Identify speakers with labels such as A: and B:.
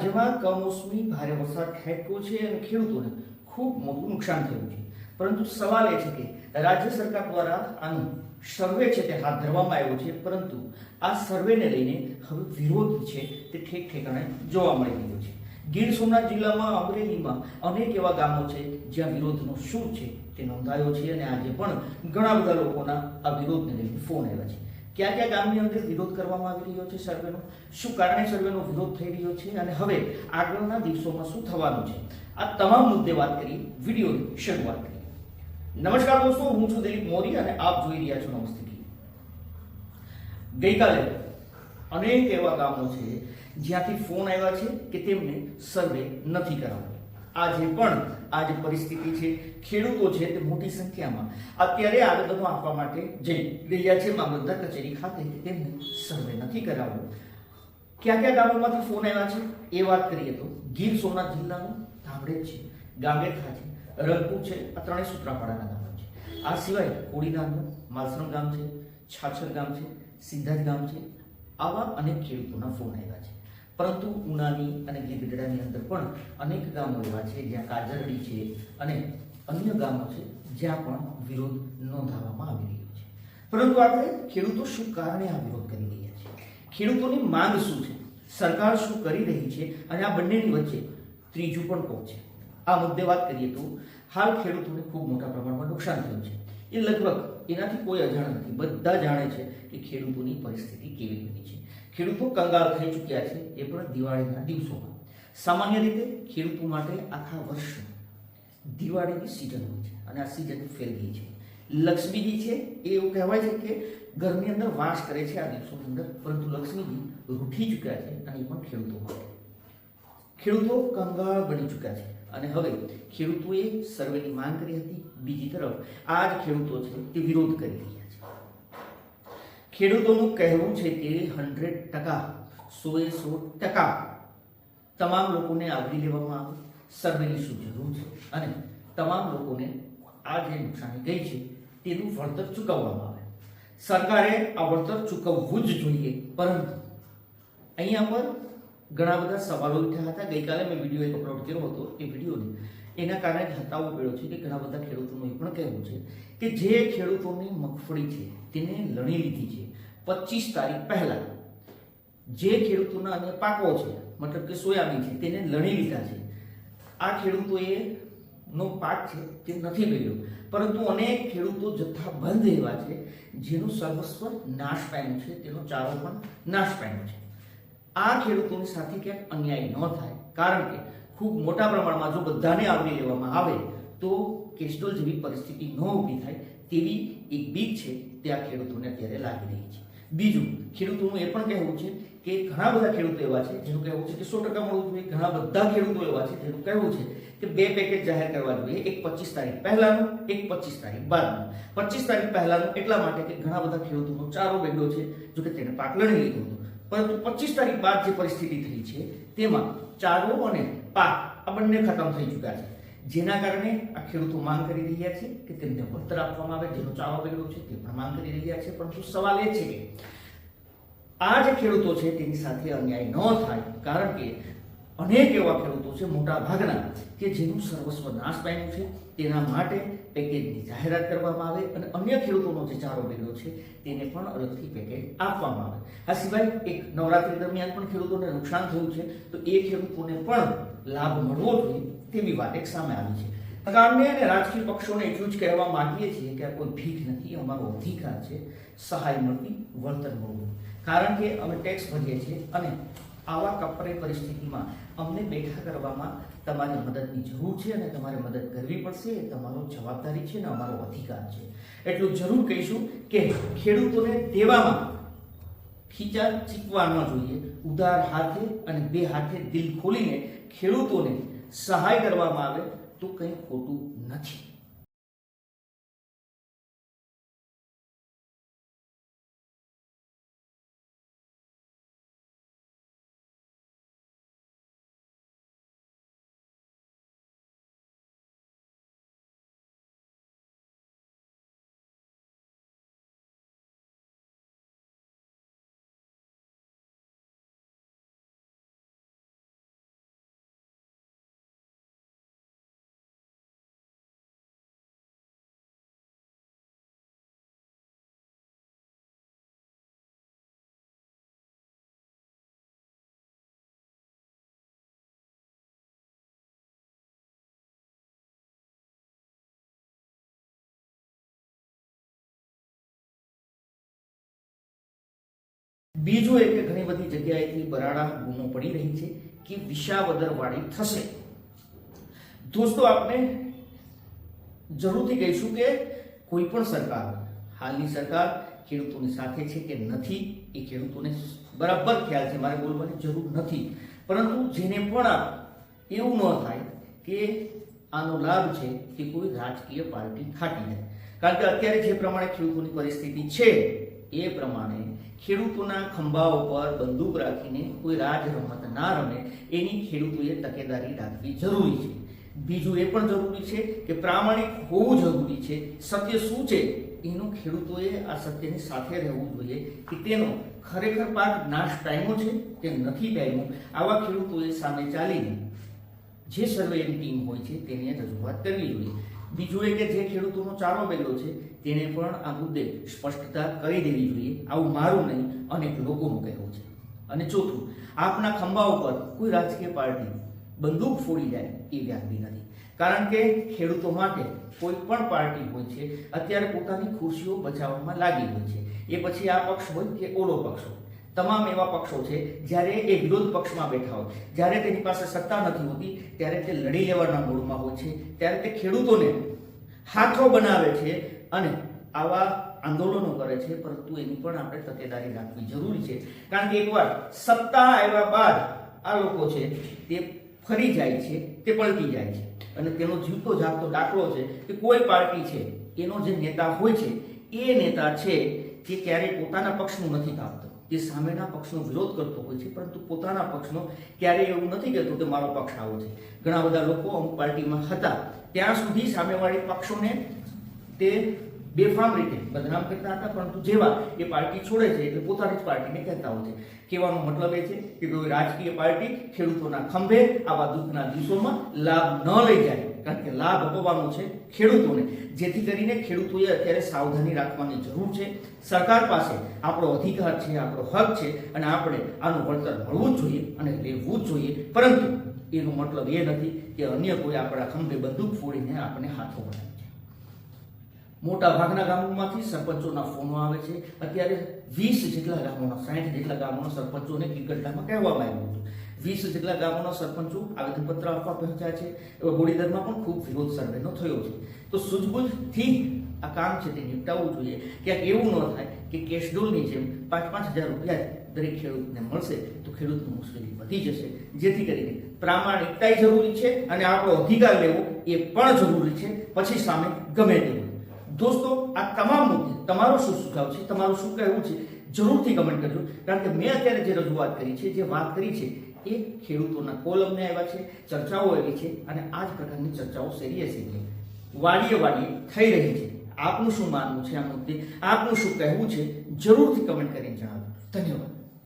A: રાજ્યમાં કમોસમી ભારે વરસાદ ખેંચ્યો છે અને ખેડૂતોને ખૂબ મોટું નુકસાન થયું છે. પરંતુ સવાલ એ છે કે રાજ્ય સરકાર દ્વારા આનું સર્વે છે તે હાથ ધરવામાં આવ્યો છે, પરંતુ આ સર્વેને લઈને હવે વિરોધ છે તે ઠેક ઠેકાણે જોવા મળી રહ્યો છે. ગીર સોમનાથ જિલ્લામાં અમરેલીમાં અનેક એવા ગામો છે જ્યાં વિરોધનો શું છે તે નોંધાયો છે અને આજે પણ ઘણા બધા લોકોના આ વિરોધને લઈને ફોન આવ્યા છે. ક્યાં ક્યાં ગામની અંદર વિરોધ કરવામાં આવી રહ્યો છે સર્વેનો? શું કારણે સર્વેનો વિરોધ થઈ રહ્યો છે? અને હવે આગળના દિવસોમાં શું થવાનું છે? આ તમામ મુદ્દે વાત કરી, વિડીયોની શરૂઆત કરી. નમસ્કાર દોસ્તો, હું છું દિલીપ મોરી અને આપ જોઈ રહ્યા છો નમસ્તે. ગઈકાલે અનેક એવા ગામો છે જ્યાંથી ફોન આવ્યા છે કે તેમને સર્વે નથી કરાવ્યો આજે પણ આ જે પરિસ્થિતિ છે ખેડૂતો છે તે મોટી સંખ્યામાં. અત્યારે આવેદનો આપવા માટે જઈ રહ્યા છે મામલતદાર કચેરી ખાતે તેમને સર્વે નથી કરાવ્યો કયા કયા ગામોમાંથી ફોન આવ્યા છે? એ વાત કરીએ તો ગીર સોમનાથ જિલ્લાનું ધામડેજ છે. ગાંગેઠા છે રંગપુર છે, આ ત્રણેય સુત્રાપાડાના ગામો છે. આ સિવાય કોડીનારનું માલસણ ગામ છે, છાછર ગામ છે સિદ્ધાર્થ ગામ છે. આવા અનેક ખેડૂતોના ફોન આવ્યા છે. પરંતુ ઉનાની અને ગીરગઢડાની અંદર પણ અનેક ગામો એવા છે જ્યાં કાજરડી છે અને અન્ય ગામો છે જ્યાં પણ વિરોધ નોંધાવવામાં આવી રહ્યો છે. પરંતુ આપણે ખેડૂતો શું કારણે આ વિરોધ કરી રહ્યા છે? ખેડૂતોની માંગ શું છે? સરકાર શું કરી રહી છે? અને આ બંનેની વચ્ચે ત્રીજું પણ કોણ છે? આ મુદ્દે વાત કરીએ તો હાલ ખેડૂતોને ખૂબ મોટા પ્રમાણમાં નુકસાન થયું છે. એ લગભગ એનાથી કોઈ અજાણ નથી. બધા જાણે છે કે ખેડૂતોની પરિસ્થિતિ કેવી બની છે. ખેડૂતો કંગાળ થઈ ચૂક્યા છે એ પણ દિવાળીના દિવસોમાં. સામાન્ય રીતે ખેડૂતો માટે આખા વર્ષ દિવાળીની સિઝન હોય છે અને આ સિઝન ફેલ ગઈ છે. લક્ષ્મીજી છે એ એવું કહેવાય છે કે ઘરની અંદર વાસ કરે છે આ દિવસોની અંદર, પરંતુ લક્ષ્મીજી રૂઠી ચૂક્યા છે અને એ પણ ખેડૂતો માટે. ખેડૂતો કંગાળ બની ચૂક્યા છે અને હવે ખેડૂતોએ સર્વેની માંગ કરી હતી બીજી તરફ. આ જ ખેડૂતો છે તે વિરોધ કરી રહ્યા ખેડૂતોનું કહેવું છે કે હંડ્રેડ ટકા, સોએ સો ટકા તમામ લોકોને આવરી લેવામાં આવે. સર્વેની શું જરૂર છે? અને તમામ લોકોને આ જે નુકસાની ગઈ છે, તેનું વળતર ચૂકવવામાં આવે. સરકારે આ વળતર ચૂકવવું જ જોઈએ. પરંતુ અહીંયા પર ઘણા બધા સવાલો ઉઠ્યા હતા. ગઈકાલે મેં વીડિયો એક અપલોડ કર્યો હતો એ વિડીયોને એના કારણે હતાવો પડ્યો છે કે ઘણા બધા ખેડૂતોનું એ પણ કહેવું છે કે જે ખેડૂતોની મગફળી છે, તેને લણી લીધી છે. પચીસ તારીખ પહેલાં જે ખેડૂતોના અન્ય પાકો છે, મતલબ કે સોયાબીન છે, તેને લણી લીધા છે. આ ખેડૂતોએ નો પાક છે તે નથી ગયો પરંતુ અનેક ખેડૂતો જથ્થાબંધ એવા છે જેનું સર્વસ્વ નાશ પામ્યું છે, તેનો ચારો પણ નાશ પામ્યો છે. આ ખેડૂતોની સાથે ક્યાંક અન્યાય ન થાય. કારણ કે ખૂબ મોટા પ્રમાણમાં જો બધાને આવરી લેવામાં આવે, તો કેસ્ટોલ જેવી પરિસ્થિતિ ન ઊભી થાય તેવી એક બીક છે તે આ ખેડૂતોને અત્યારે લાગી રહી છે. બીજું, ખેડૂતોનું એ પણ કહેવું છે કે ઘણા બધા ખેડૂતો એવા છે જેનું કહેવું છે કે સો ટકા મળવું જોઈએ. ઘણા બધા ખેડૂતો એવા છે જેનું કહેવું છે કે બે પેકેજ જાહેર કરવા જોઈએ. એક પચીસ તારીખ પહેલાનું, એક પચીસ તારીખ બાદનું. પચીસ તારીખ પહેલાનું એટલા માટે કે ઘણા બધા ખેડૂતોનો ચારો બેગડો છે જો કે તેને પાક લણી લીધો હતો. પરંતુ પચીસ તારીખ બાદ જે પરિસ્થિતિ થઈ છે, તેમાં ચારો અને પાક આ બંને ખતમ થઈ ચૂક્યા છે. જેના કારણે આ ખેડૂતો માંગ કરી રહ્યા છે કે તેમને વળતર આપવામાં આવે, જેનો ચારો બેગડો છે, તે પણ માંગ કરી રહ્યા છે. પરંતુ સવાલ એ છે કે આ જે ખેડૂતો છે, તેની સાથે અન્યાય ન થાય, કારણ કે અનેક એવા ખેડૂતો છે, મોટા ભાગના, કે જેનું સર્વસ્વ નાશ પામ્યું છે. તેના માટે પેકેજની જાહેરાત કરવામાં આવે અને અન્ય ખેડૂતોનો જે ચારો બેગડો છે, તેને પણ અલગથી પેકેજ આપવામાં આવે. આ સિવાય એક નવરાત્રી દરમિયાન પણ ખેડૂતોને નુકસાન થયું છે. તો એ ખેડૂતોને પણ લાભ મળવો જોઈએ તેવી વાત એક સામે આવી છે. સરકારને અને રાજકીય પક્ષોને એટલું જ કહેવા માંગીએ છીએ કે આ કોઈ ભીખ નથી, અમારો અધિકાર છે સહાય મળવી, વળતર મળવું. કારણ કે અમે ટેક્સ ભરીએ છીએ અને આવા કપરે પરિસ્થિતિમાં અમને બેઠા કરવામાં તમારી મદદની જરૂર છે અને તમારે મદદ કરવી પડશે એ તમારો જવાબદારી છે અને અમારો અધિકાર છે. એટલું જરૂર કહીશું કે ખેડૂતોને દેવામાં ખીચા ચીકવા ન જોઈએ. ઉદાર હાથે અને બે હાથે દિલ ખોલીને ખેડૂતોને સહાય કરવામાં આવે તો કંઈ ખોટું નથી. બીજું એ કે ઘણી બધી જગ્યાએથી બરાડા ગુમો પડી રહી છે કે વિશાવદરવાળી થશે. દોસ્તો, આપણે જરૂરથી કહીશું કે કોઈ પણ સરકાર, હાલની સરકાર ખેડૂતોની સાથે છે કે નથી, એ ખેડૂતોને બરાબર ખ્યાલ છે, મારે બોલવાની જરૂર નથી. પરંતુ જેને પણ એવું ન થાય કે આનો લાભ છે કે કોઈ રાજકીય પાર્ટી ખાટી જાય. કારણ કે અત્યારે જે પ્રમાણે ખેડૂતોની પરિસ્થિતિ છે, એ પ્રમાણે ખેડૂતોના ખંભા ઉપર બંદૂક રાખીને કોઈ રાજ રમત ના રમે, એની ખેડૂતોએ તકેદારી રાખવી જરૂરી છે. બીજું એ પણ જરૂરી છે કે પ્રામાણિક હોવું જરૂરી છે. સત્ય શું છે? એનું ખેડૂતોએ આ સત્યની સાથે રહેવું જોઈએ કે તેનો ખરેખર પાક નાશ ટાઈમો છે કે નથી ટાઈમો આવા ખેડૂતોએ સામે ચાલીને જે સર્વેની ટીમ હોય છે તેની રજૂઆત કરવી જોઈએ. બીજું એ કે જે ખેડૂતોનો ચારો બેલો છે, તેને પણ આ મુદ્દે સ્પષ્ટતા કરી દેવી જોઈએ, આવું મારું નહીં અનેક લોકોનું કહેવું છે. અને ચોથું, આપના ખંભા ઉપર કોઈ રાજકીય પાર્ટી બંદૂક ફોડી જાય એ વ્યાજબી નથી. કારણ કે ખેડૂતો માટે કોઈ પણ પાર્ટી હોય છે, અત્યારે પોતાની ખુરશીઓ બચાવવામાં લાગી હોય છે. એ પછી આ પક્ષ હોય કે ઓલો પક્ષ હોય. તમામ એવા પક્ષો છે જ્યારે એ વિરોધ પક્ષમાં બેઠા હોય. જ્યારે તેની પાસે સત્તા નથી હોતી, ત્યારે તે લડી લેવાના મૂળમાં હોય છે. ત્યારે તે ખેડૂતોને હાથો બનાવે છે અને આવા આંદોલનો કરે છે, પરંતુ એની પણ આપણે તકેદારી રાખવી જરૂરી છે. કારણ કે એકવાર સત્તા આવ્યા બાદ આ લોકો છે, તે ફરી જાય છે, તે પલટી જાય છે. અને તેનો જીવતો જાગતો દાખલો છે કે કોઈ પાર્ટી છે, એનો જે નેતા હોય છે, એ નેતા છે કે ક્યારેય પોતાના પક્ષનું નથી કાપતો તે સામેના પક્ષનો વિરોધ કરતો હોય છે, પરંતુ પોતાના પક્ષનો ક્યારેય એવું નથી કહેતો કે મારો પક્ષ આવો છે. ઘણા બધા લોકો અમુક પાર્ટીમાં હતા. ત્યાં સુધી સામેવાળી પક્ષોને તે બેફામ રીતે બદનામ કરતા હતા, પરંતુ જેવા એ પાર્ટી છોડે છે એટલે પોતાની જ પાર્ટીને કહેતા હોય છે. કહેવાનો મતલબ એ છે કે કોઈ રાજકીય પાર્ટી ખેડૂતોના ખંભે આવા દુઃખના દિવસોમાં લાભ ન લઈ જાય. કારણ કે લાભ અપાવવાનો છે ખેડૂતોને. જેથી કરીને ખેડૂતોએ અત્યારે સાવધાની રાખવાની જરૂર છે. સરકાર પાસે આપણો અધિકાર છે, આપણો હક છે અને આપણે આનું વળતર મળવું જ જોઈએ અને લેવું જ જોઈએ. પરંતુ એનો મતલબ એ નથી કે અન્ય કોઈ આપણા ખંભે બંદૂક ફોડીને આપણે હાથો બનાવે છે. મોટા ભાગના ગામોમાંથી સરપંચોના ફોનો આવે છે. અત્યારે વીસ જેટલા ગામોના, સાઠ જેટલા ગામોના સરપંચોને કિકટ્ટામાં કહેવામાં આવ્યું હતું. વીસ જેટલા ગામોના સરપંચો આવેદનપત્ર આપવા પહોંચ્યા છે. એવા બોડીદરમાં પણ ખૂબ વિરોધ સર્વેનો થયો છે. તો સૂઝબૂઝથી આ કામ છે તે નિપટાવવું જોઈએ. ક્યાંક એવું ન થાય કે કેશડોલની જેમ પાંચ પાંચ હજાર રૂપિયા દરેક ખેડૂતને મળશે, તો ખેડૂતની મુશ્કેલી વધી જશે. જેથી કરીને પ્રામાણિકતા જરૂરી છે અને આપણો અધિકાર લેવો એ પણ જરૂરી છે. પછી સામે ગમે તેવું. દોસ્તો, આ તમામ મુદ્દે તમારો શું સુઝાવ છે? તમારું શું કહેવું છે? જરૂરથી કમેન્ટ કરજો. કારણ કે મેં અત્યારે જે રજૂઆત કરી છે, જે વાત કરી છે એ ખેડૂતોના કોલમને આવ્યા છે, ચર્ચાઓ આવી છે અને આ જ પ્રકારની ચર્ચાઓ સિરિયસલી વાડીએ વાડીએ થઈ રહી છે. આપનું શું માનવું છે આ મુદ્દે? આપનું શું કહેવું છે? જરૂરથી કમેન્ટ કરીને જણાવો. ધન્યવાદ.